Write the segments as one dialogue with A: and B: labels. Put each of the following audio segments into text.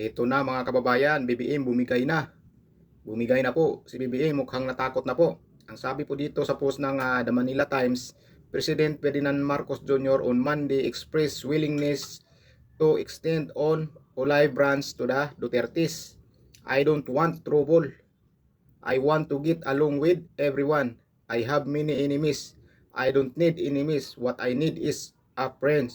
A: Ito na mga kababayan, BBM bumigay na. Bumigay na po. Si BBM mukhang natakot na po. Ang sabi po dito sa post ng ah, The Manila Times, President Ferdinand Marcos Jr. on Monday expressed willingness to extend on olive branch to the Dutertes. I don't want trouble. I want to get along with everyone. I have many enemies. I don't need enemies. What I need is a friend.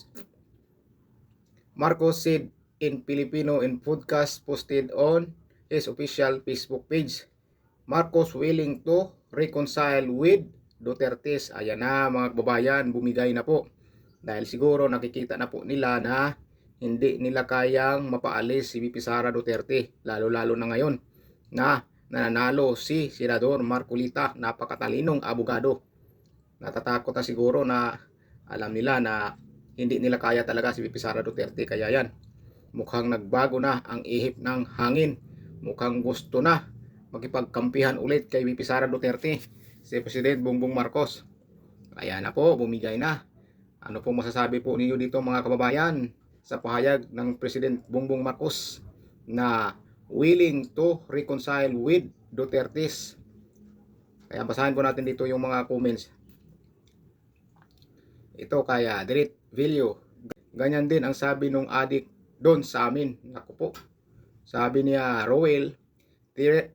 A: Marcos said in Filipino in podcast posted on his official Facebook page. Marcos willing to reconcile with Dutertes. Ayan na mga kababayan, bumigay na po. Dahil siguro nakikita na po nila na hindi nila kayang mapaalis si VP Sara Duterte. Lalo-lalo na ngayon na nananalo si Senador Marcolita, napakatalinong abogado. Natatakot na siguro na alam nila na hindi nila kaya talaga si VP Sara Duterte. Kaya yan, mukhang nagbago na ang ihip ng hangin. Mukhang gusto na makipagkampihan ulit kay VP Sara Duterte si President Bongbong Marcos. Kaya na po, bumigay na. Ano po masasabi po ninyo dito mga kababayan sa pahayag ng President Bongbong Marcos na willing to reconcile with Duterte's. Kaya basahin po natin dito yung mga comments. Ito kaya Dirit Vilio. Ganyan din ang sabi nung adik doon sa amin. Naku po. Sabi niya, Roel, 3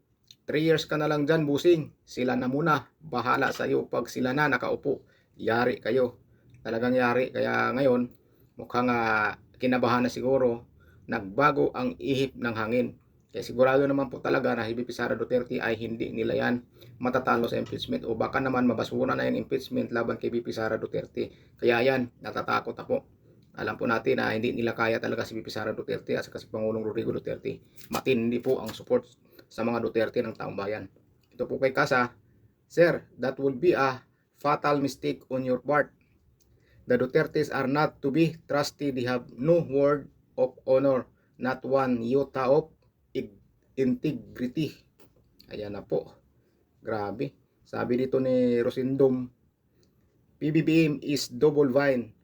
A: years ka na lang dyan, busing. Sila na muna. Bahala sa iyo pag sila na nakaupo. Yari kayo. Talagang yari. Kaya ngayon, mukhang uh, kinabahan na siguro. Nagbago ang ihip ng hangin. Kaya sigurado naman po talaga na VP Sara Duterte ay hindi nila yan matatalo sa impeachment o baka naman mabasura na yung impeachment laban kay VP Sara Duterte. Kaya yan, natatakot ako. Alam po natin na hindi nila kaya talaga si VP Sara Duterte at si Pangulong Rodrigo Duterte. Matindi po ang support sa mga Duterte ng taong bayan. Ito po kay Kasa, Sir, that will be a fatal mistake on your part. The Dutertes are not to be trusted. They have no word of honor, not one iota of integrity. Ayan na po. Grabe. Sabi dito ni Rosindom, PBBM is double vine.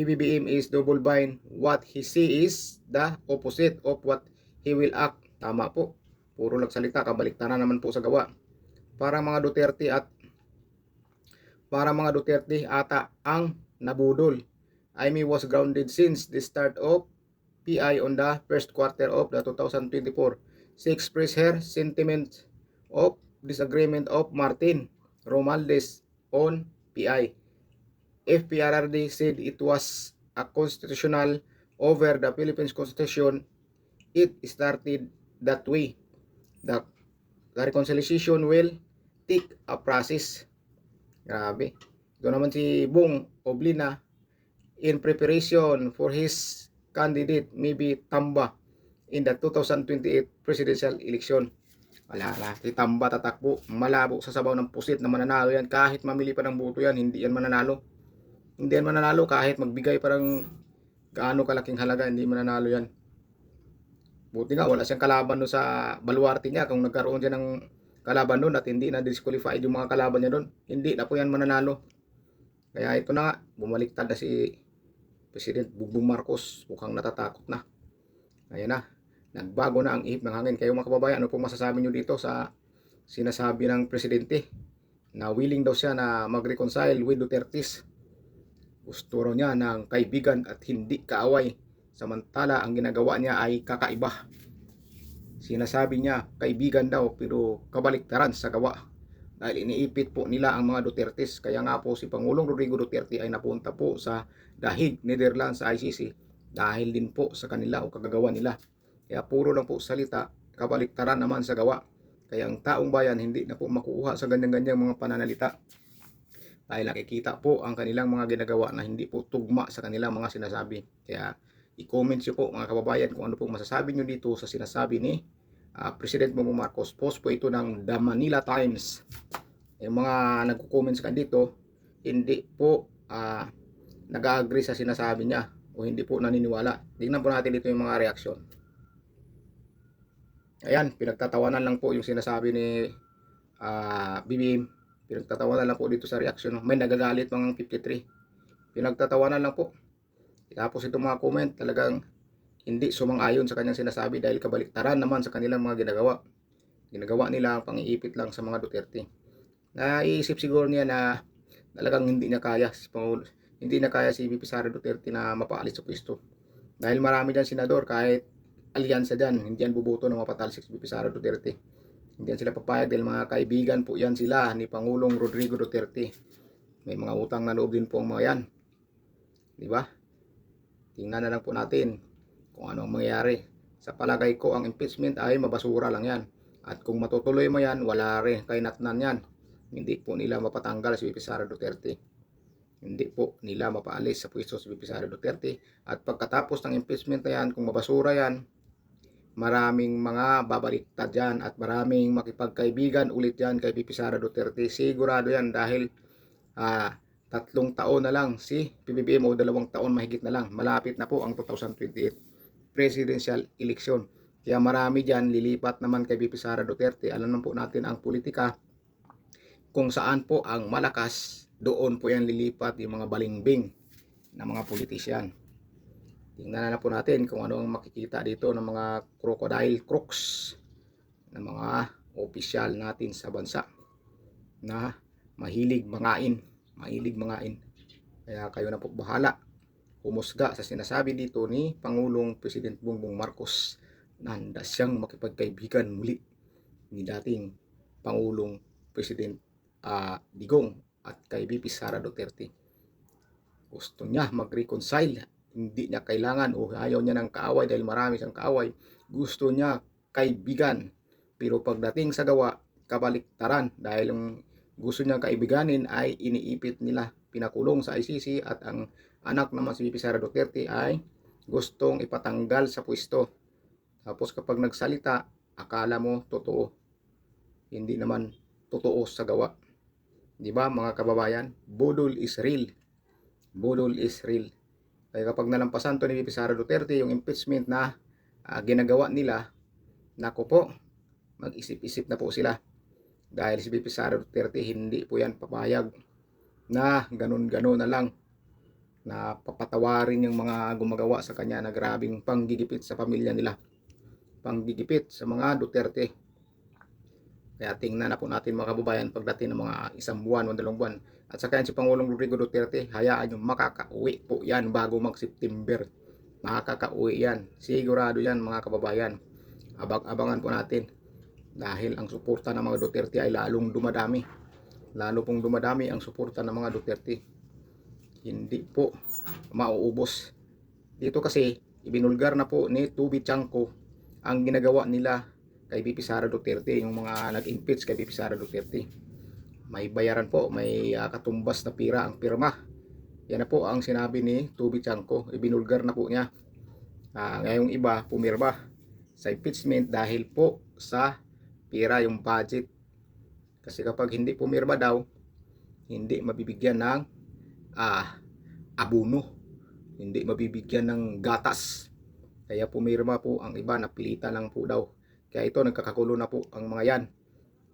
A: PBBM is double vine. What he say is the opposite of what he will act. Tama po. Puro nagsalita, kabaliktaran naman po sa gawa. Para mga Duterte at para mga Duterte ata ang nabudol. Amy was grounded since the start of PI on the first quarter of the 2024. She expressed her sentiment of disagreement of Martin Romualdez on PI. FPRRD said it was a constitutional over the Philippines Constitution. It started that way. The, the reconciliation will take a process. Grabe. Ito naman si Bong Oblina in preparation for his candidate maybe Tamba in the 2028 presidential election. Wala na. Si Tamba tatakbo. Malabo sa sabaw ng pusit na mananalo yan. Kahit mamili pa ng boto yan, hindi yan mananalo. Hindi yan mananalo kahit magbigay parang gaano kalaking halaga, hindi mananalo yan. Buti nga, wala siyang kalaban doon sa baluarte niya. Kung nagkaroon siya ng kalaban doon at hindi na disqualified yung mga kalaban niya doon, hindi na po yan mananalo. Kaya ito na nga, bumaliktad na si President Bongbong Marcos. Mukhang natatakot na. Ayan na, nagbago na ang ihip ng hangin. Kayo mga kababayan, ano pong masasabi nyo dito sa sinasabi ng Presidente na willing daw siya na mag-reconcile with Duterte's. Gusto raw niya ng kaibigan at hindi kaaway. Samantala, ang ginagawa niya ay kakaiba. Sinasabi niya, kaibigan daw pero kabaliktaran sa gawa. Dahil iniipit po nila ang mga Dutertes. Kaya nga po si Pangulong Rodrigo Duterte ay napunta po sa Dahig, Netherlands sa ICC. Dahil din po sa kanila o kagagawa nila. Kaya puro lang po salita, kabaliktaran naman sa gawa. Kaya ang taong bayan hindi na po makukuha sa ganyan-ganyang mga pananalita. Dahil nakikita po ang kanilang mga ginagawa na hindi po tugma sa kanilang mga sinasabi. Kaya i-comment nyo po mga kababayan kung ano po masasabi nyo dito sa sinasabi ni uh, President Bongbong Marcos. Post po ito ng The Manila Times. Yung mga nagko-comments ka dito, hindi po uh, nag-agree sa sinasabi niya o hindi po naniniwala. Tingnan po natin dito yung mga reaksyon. Ayan, pinagtatawanan lang po yung sinasabi ni uh, BBM. Pinagtatawanan lang po dito sa reaksyon. May nagagalit mga 53. Pinagtatawanan lang po. Tapos itong mga comment talagang hindi sumang-ayon sa kanyang sinasabi dahil kabaliktaran naman sa kanilang mga ginagawa. Ginagawa nila ang pangiipit lang sa mga Duterte. Naiisip siguro niya na talagang hindi niya kaya si Pangulo, hindi na kaya si VP Sara Duterte na mapaalis sa pwesto. Dahil marami dyan senador kahit alyansa dyan, hindi yan buboto na mapatalsik si VP Sara Duterte. Hindi sila papayag dahil mga kaibigan po yan sila ni Pangulong Rodrigo Duterte. May mga utang na loob din po ang mga yan. Di ba? Tingnan na lang po natin kung ano ang mangyayari. Sa palagay ko, ang impeachment ay mabasura lang yan. At kung matutuloy mo yan, wala rin kay natnan yan. Hindi po nila mapatanggal si VP Sara Duterte. Hindi po nila mapaalis sa pwesto si VP Sara Duterte. At pagkatapos ng impeachment na yan, kung mabasura yan, maraming mga babaliktad yan at maraming makipagkaibigan ulit yan kay VP Sara Duterte. Sigurado yan dahil ah, tatlong taon na lang si PBBM o dalawang taon mahigit na lang. Malapit na po ang 2028 presidential election. Kaya marami dyan lilipat naman kay VP Sara Duterte. Alam naman po natin ang politika kung saan po ang malakas, doon po yan lilipat yung mga balingbing na mga politisyan. Tingnan na po natin kung ano ang makikita dito ng mga crocodile crooks ng mga opisyal natin sa bansa na mahilig mangain, mahilig mangain. Kaya kayo na po bahala humusga sa sinasabi dito ni Pangulong President Bongbong Marcos na handa siyang makipagkaibigan muli ni dating Pangulong President ah, Digong at kay VP Sara Duterte. Gusto niya mag-reconcile. Hindi niya kailangan o ayaw niya ng kaaway dahil marami siyang kaaway. Gusto niya kaibigan. Pero pagdating sa gawa, kabaliktaran dahil ang gusto niyang kaibiganin ay iniipit nila pinakulong sa ICC at ang anak naman si Sara Duterte ay gustong ipatanggal sa pwesto. Tapos kapag nagsalita, akala mo totoo. Hindi naman totoo sa gawa. Di ba mga kababayan? Budol is real. Budol is real. Kaya kapag nalampasan to ni Sara Duterte yung impeachment na ah, ginagawa nila, nako po, mag-isip-isip na po sila. Dahil si Sara Duterte hindi po yan papayag na ganun-ganun na lang na papatawarin yung mga gumagawa sa kanya na grabing panggigipit sa pamilya nila. Panggigipit sa mga Duterte. Kaya tingnan na po natin mga kababayan pagdating ng mga isang buwan o dalawang buwan. At saka yan si Pangulong Rodrigo Duterte, hayaan yung makakauwi po yan bago mag-September. Makakauwi yan. Sigurado yan mga kababayan. Abang-abangan po natin. Dahil ang suporta ng mga Duterte ay lalong dumadami. Lalo pong dumadami ang suporta ng mga Duterte. Hindi po mauubos. Dito kasi ibinulgar na po ni Tubi Chanko ang ginagawa nila kay BP Sara Duterte, yung mga nag-impeach kay BP Sara Duterte. May bayaran po, may ah, katumbas na pira ang pirma. Yan na po ang sinabi ni Tubi Chanko. Ibinulgar na po niya. Ah, ngayong iba pumirma sa impeachment dahil po sa pira yung budget. Kasi kapag hindi pumirma daw, hindi mabibigyan ng ah, abono. Hindi mabibigyan ng gatas. Kaya pumirma po ang iba, napilitan lang po daw. Kaya ito, nagkakagulo na po ang mga yan.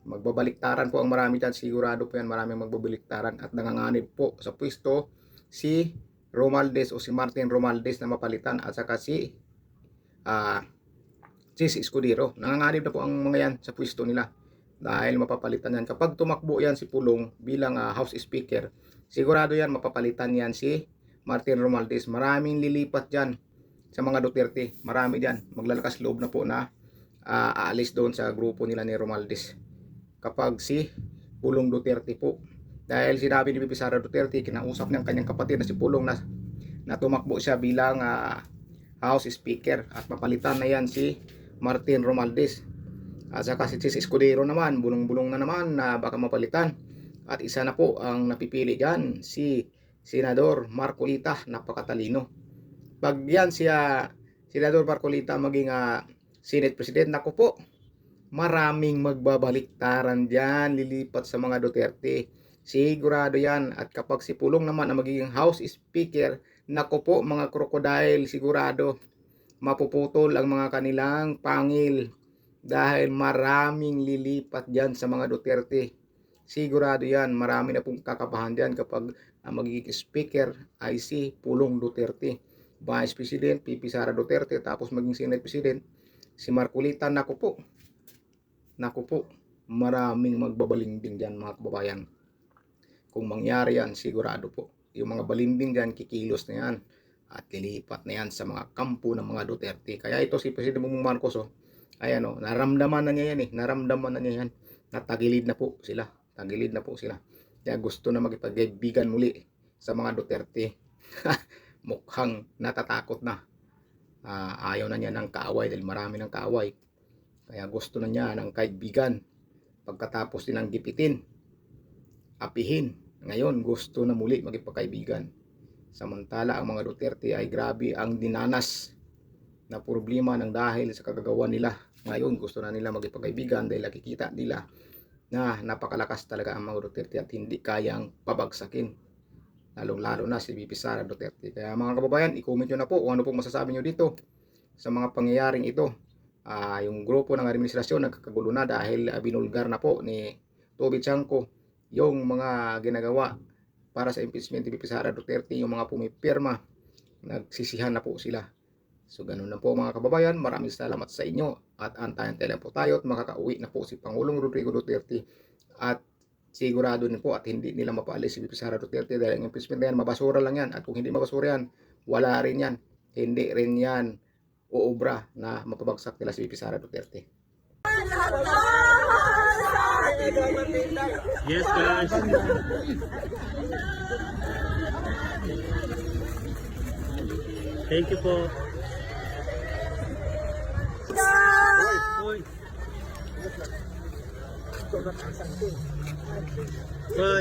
A: Magbabaliktaran po ang marami dyan. Sigurado po yan, maraming magbabaliktaran. At nanganganib po sa pwesto si Romaldes o si Martin Romaldes na mapalitan. At saka si ah si Escudero. Nanganganib na po ang mga yan sa pwesto nila. Dahil mapapalitan yan. Kapag tumakbo yan si Pulong bilang ah, House Speaker, sigurado yan mapapalitan yan si Martin Romaldes. Maraming lilipat dyan sa mga Duterte. Marami dyan. Maglalakas loob na po na ah, aalis doon sa grupo nila ni Romaldes. Kapag si Pulong Duterte po. Dahil sinabi ni Bibi Duterte, kinausap ng kanyang kapatid na si Pulong na, na tumakbo siya bilang ah, House Speaker at papalitan na yan si Martin Romaldes. At saka si Chis Escudero naman, bulong-bulong na naman na baka mapalitan. At isa na po ang napipili dyan, si Senador Marcolita, napakatalino. Pag yan siya, Senador Marcolita maging ah, Senate President, naku po, maraming magbabaliktaran dyan, lilipat sa mga Duterte. Sigurado yan. At kapag si Pulong naman ang magiging House Speaker, naku po mga crocodile, sigurado mapuputol ang mga kanilang pangil dahil maraming lilipat dyan sa mga Duterte. Sigurado yan, marami na pong kakabahan dyan kapag ang magiging speaker ay si Pulong Duterte. Vice President, PP Sara Duterte, tapos maging Senate President, si Marcolita, naku po, naku po, maraming magbabalingding dyan mga kababayan. Kung mangyari yan, sigurado po. Yung mga balimbing dyan, kikilos na yan at lilipat na yan sa mga kampo ng mga Duterte. Kaya ito si President Bongbong Marcos, oh, ayan oh, naramdaman na niya yan eh, naramdaman na niya yan, natagilid na po sila, tagilid na po sila. Kaya gusto na magipagkaibigan muli sa mga Duterte. Mukhang natatakot na. Ah, ayaw na niya ng kaaway dahil marami ng kaaway. Kaya gusto na niya ng kaibigan. Pagkatapos din ng gipitin, apihin. Ngayon gusto na muli magipagkaibigan. Samantala ang mga Duterte ay grabe ang dinanas na problema ng dahil sa kagagawa nila. Ngayon gusto na nila magipagkaibigan dahil nakikita nila na napakalakas talaga ang mga Duterte at hindi kayang pabagsakin. Lalong-lalo na si VP Sara Duterte. Kaya mga kababayan, i-comment nyo na po kung ano po masasabi nyo dito sa mga pangyayaring ito. Ah, yung grupo ng administrasyon nagkakagulo na dahil ah, binulgar na po ni Toby Chanko yung mga ginagawa para sa impeachment ni VP Sara Duterte, yung mga pumipirma, nagsisihan na po sila. So ganun na po mga kababayan, maraming salamat sa inyo at antayin tayo po tayo at makakauwi na po si Pangulong Rodrigo Duterte at sigurado din po at hindi nila mapaalis si VP Sara Duterte dahil ang impeachment na yan, mabasura lang yan at kung hindi mabasura yan, wala rin yan hindi rin yan uobra na mapabagsak nila si VP Sara Duterte.
B: Yes, guys. Thank you po. เฮ้ย